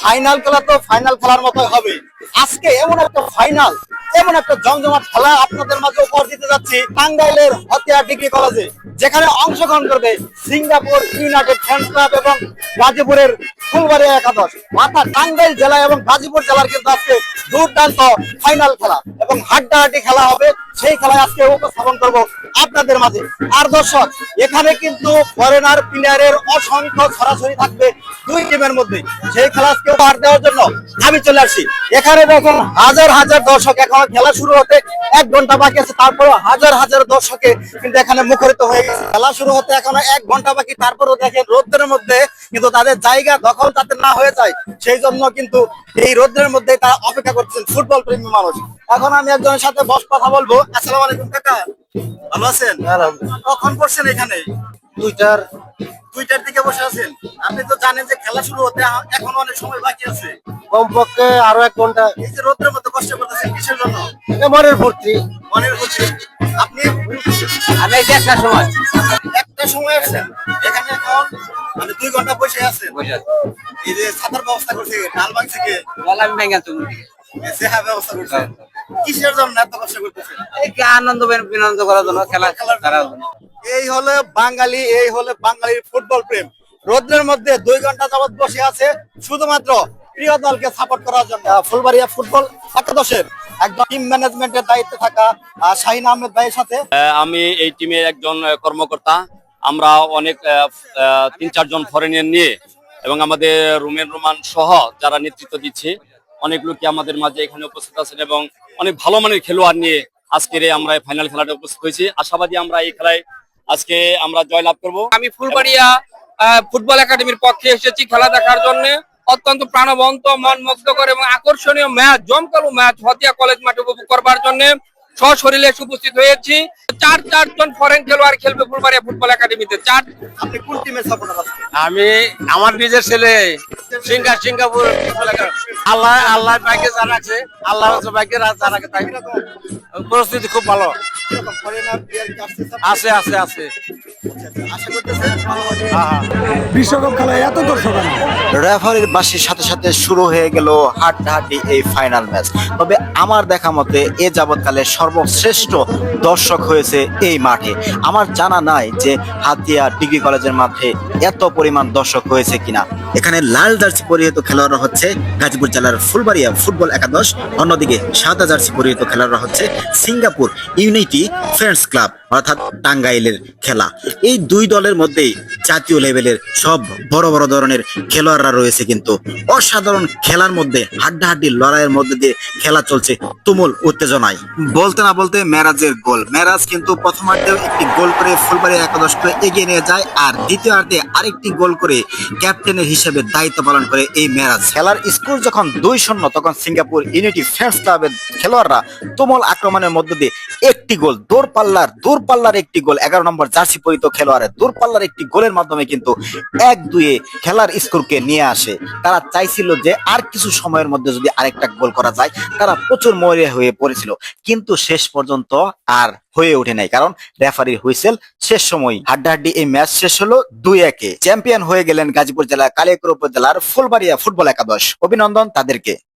Final খেলা তো final খেলার মতো হবে। আজকে এমন একটা ফাইনাল এমন একটা জমজমাট খেলা আপনাদের মাঝে উপহার দিতে যাচ্ছি টাঙ্গাইলের হতিয়া ডিগ্রি কলেজে, যেখানে অংশগ্রহণ করবে সিঙ্গাপুর ইউনাইটেড ফ্রেন্ডস ক্লাব এবং গাজীপুরের ফুলবাড়িয়া একাদশ। অর্থাৎ টাঙ্গাইল জেলা এবং গাজীপুর জেলার কিন্তু আজকে দুর্দান্ত ফাইনাল খেলা এবং হাড্ডাহাড্ডি খেলা হবে, সেই খেলায় আজকে উপস্থাপন করব আপনাদের মাঝে। আর দর্শক, এখানে কিন্তু ফরেনার প্লেয়ারের অসংখ্য সরাসরি থাকবে দুই টিমের মধ্যে। সেই খেলা আজকে উপহার দেওয়ার জন্য আমি চলে আসি এখানে দেখুন হাজার হাজার দর্শক এখনও খেলা শুরু হতে এক ঘণ্টা বাকি আছে তারপরও হাজার হাজার দর্শকে কিন্তু এখানে মুখরিত হয়ে গেছে। খেলা শুরু হতে এখনও এক ঘণ্টা বাকি তারপরও দেখেন রোদ্রের মধ্যে কিন্তু তাদের জায়গা দখল তাদের না হয়ে যায় সেই জন্য কিন্তু এই রোদ্রের মধ্যে তারা অপেক্ষা করছেন ফুটবল প্রেমী মানুষ। এখন আমি একজনের সাথে বস কথা বলব। আসসালাম আলাইকুম কাকা। ভালো আছেন? কখন করছেন এখানে? দুইটার। দুইটার দিকে বসে আছেন? আপনি তো জানেন যে খেলা শুরু হতে এখন অনেক সময় বাকি আছে। কমপক্ষে আরও এক ঘণ্টা। এই যে রোদ্রের মধ্যে কষ্ট করতেছেন কিসের জন্য? মনের ফুর্তি। মনের আপনি আমি এই যে একটা সময়। একটা সময় আসছেন এখানে এখন মানে দুই ঘণ্টা বসে আছেন। এই যে ছাতার ব্যবস্থা করছে ডালবাগ থেকে আমি তুমি সেহা ব্যবস্থা করছে। কিসের জন্য এত কষ্ট করতেছেন? আনন্দ করার জন্য খেলা খেলার জন্য। এই হলো বাঙালি এই হলো বাঙালির ফুটবল প্রেম। রোদ্রের মধ্যে দুই ঘণ্টা যাবত বসে আছে শুধুমাত্র প্রিয় দলকে সাপোর্ট করার জন্য। ফুলবাড়িয়া ফুটবল একাদশের একদম টিম ম্যানেজমেন্টের দায়িত্বে থাকা শাহিন আহমেদ ভাইয়ের সাথে। আহ, আমি এই টিমের একজন কর্মকর্তা। আমরা অনেক আহ, আহ, তিন চারজন ফরেনিয়ার নিয়ে এবং আমাদের রুমেন রোমান সহ যারা নেতৃত্ব দিচ্ছে অনেক লোকই আমাদের মাঝে এখানে উপস্থিত আছেন এবং অনেক ভালো মানের খেলোয়াড় নিয়ে আজকের আমরা ফাইনাল খেলাটা উপস্থিত হয়েছি। আশাবাদী আমরা এই খেলায় আজকে আমরা জয়লাভ করব। আমি ফুলবাড়িয়া ফুটবল একাডেমির পক্ষে এসেছি খেলা দেখার জন্য। অত্যন্ত প্রাণবন্ত মন মুগ্ধকর এবং আকর্ষণীয় ম্যাচ জমকালো ম্যাচ হতিয়া কলেজ মাঠে উপভোগ করবার জন্য সশরীরে এসে উপস্থিত হয়েছি। চার চারজন ফরেন খেলোয়াড় খেলবে ফুলবাড়িয়া ফুটবল একাডেমিতে। চার আপনি কোন টিমের সাপোর্টার আছেন? আমি আমার নিজের ছেলে সিঙ্গা সিঙ্গাপুর আল্লাহ আল্লাহ বাইকে জানাচ্ছে আল্লাহ বাইকে জানাকে তাই। পরিস্থিতি খুব ভালো। আছে আছে আছে। বিশ্বকাপ খেলায় এত দর্শক রেফারির বাসির সাথে সাথে শুরু হয়ে গেল হাড্ডাহাড্ডি এই ফাইনাল ম্যাচ তবে আমার দেখা মতে এ যাবৎকালে সর্বশ্রেষ্ঠ দর্শক হয়েছে এই মাঠে। আমার জানা নাই যে হাতিয়া ডিগ্রি কলেজের মাঠে এত পরিমাণ দর্শক হয়েছে কিনা। এখানে লাল জার্সি পরিহিত খেলোয়াড়রা হচ্ছে গাজীপুর জেলার ফুলবাড়িয়া ফুটবল একাদশ, অন্যদিকে সাদা জার্সি পরিহিত খেলোয়াড়রা হচ্ছে সিঙ্গাপুর ইউনিটি ফ্রেন্ডস ক্লাব, অর্থাৎ টাঙ্গাইলের খেলা। এই দুই দলের মধ্যেই জাতীয় লেভেলের সব বড় বড় ধরনের খেলোয়াড়রা রয়েছে কিন্তু অসাধারণ খেলার মধ্যে, হাড্ডাহাড্ডি লড়াইয়ের মধ্যে দিয়ে খেলা চলছে তুমুল উত্তেজনায়। বলতে না বলতে মেরাজের গোল। মেরাজ কিন্তু প্রথমার্ধেও একটি গোল করে ফুলবাড়ি একাদশকে এগিয়ে নিয়ে যায় আর দ্বিতীয়ার্ধে আরেকটি গোল করে ক্যাপ্টেনের হিসেবে দায়িত্ব পালন করে এই মেরাজ খেলার স্কোর যখন দুই শূন্য, তখন সিঙ্গাপুর ইউনিটি ফ্রেন্ডস ক্লাবের খেলোয়াড়রা তুমুল আক্রমণের মধ্য দিয়ে একটি গোল, দূরপাল্লার দূরপাল্লার একটি গোল, এগারো নম্বর জার্সি পরিত খেলোয়াড়ের দূরপাল্লার একটি গোলের মাধ্যমে কিন্তু এক দুয়ে খেলার স্কোরকে নিয়ে আসে। তারা চাইছিল যে আর কিছু সময়ের মধ্যে যদি আরেকটা গোল করা যায়, তারা প্রচুর মরে হয়ে পড়েছিল। কিন্তু শেষ পর্যন্ত আর হয়ে ওঠে নাই। কারণ রেফারির হুইসেল শেষ সময় হাড্ডাহাড্ডি এই ম্যাচ শেষ হলো দুই একে। চ্যাম্পিয়ন হয়ে গেলেন গাজীপুর জেলা কালিয়াকুর উপজেলার ফুলবাড়িয়া ফুটবল একাদশ। অভিনন্দন তাদেরকে।